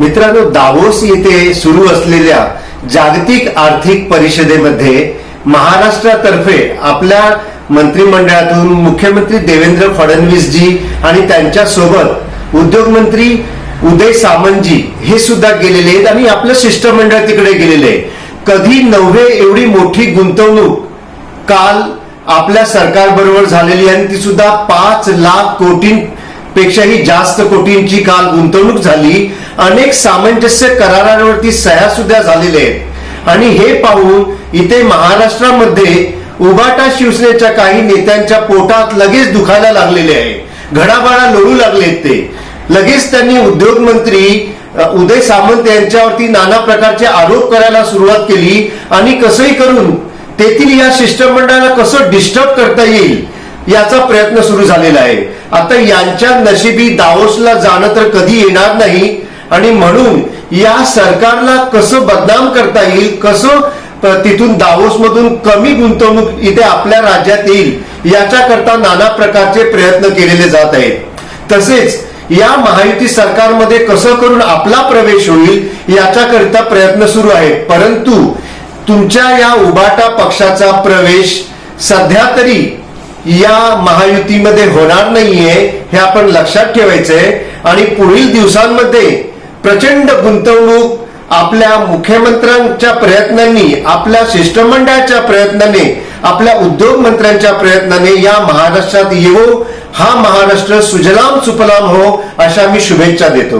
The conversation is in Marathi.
मित्रांनो दावोस येथे सुरू असलेल्या जागतिक आर्थिक परिषदेमध्ये महाराष्ट्रातर्फे आपल्या मंत्रिमंडळातून मुख्यमंत्री देवेंद्र फडणवीसजी आणि त्यांच्यासोबत उद्योगमंत्री उदय सामंतजी हे सुद्धा गेलेले आहेत आणि आपलं शिष्टमंडळ तिकडे गेलेले आहे. कधी नव्हे एवढी मोठी गुंतवणूक काल आपल्या सरकारबरोबर झालेली आणि ती सुद्धा पाच लाख कोटी पेक्षाही जास्त कोटींची काल गुंतवणूक झाली. अनेक सामंजस्य करारांवरती सह्या सुद्धा झालेल्या आहेत. आणि हे पाहून इथे महाराष्ट्रामध्ये उबाटा शिवसेनेच्या काही नेत्यांच्या पोटात लगेच दुखायला लागलेले आहे. घडाबाडा लोळू लागलेत ते. लगेच त्यांनी उद्योग मंत्री उदय सामंत यांच्यावरती नाना प्रकारचे आरोप करायला सुरुवात केली. आणि कसंही करून तेथील या शिष्टमंडळाला कसं डिस्टर्ब करता येईल याचा प्रयत्न सुरू झालेला आहे. आता यांच्या नशिबी दावोसला जाणं तर कधी येणार नाही. आणि म्हणून या सरकारला कसं बदनाम करता येईल कसं तिथून दावोस मधून कमी गुंतवणूक इथे आपल्या राज्यात येईल याच्याकरता नाना प्रकारचे प्रयत्न केलेले जात आहेत. तसेच या महायुती सरकारमध्ये कसं करून आपला प्रवेश होईल याच्याकरिता प्रयत्न सुरू आहेत. परंतु तुमच्या या उबाटा पक्षाचा प्रवेश सध्या तरी या महायुतीमध्ये होणार नाहीये हे आपण लक्षात ठेवायचंय. आणि पुढील दिवसांमध्ये प्रचंड गुंतवणूक आपल्या मुख्यमंत्र्यांच्या प्रयत्नांनी आपल्या शिष्टमंडळाच्या प्रयत्नाने आपल्या उद्योग मंत्र्यांच्या प्रयत्नाने या महाराष्ट्रात येऊ हा महाराष्ट्र सुजलाम सुफलाम हो अशा मी शुभेच्छा देतो.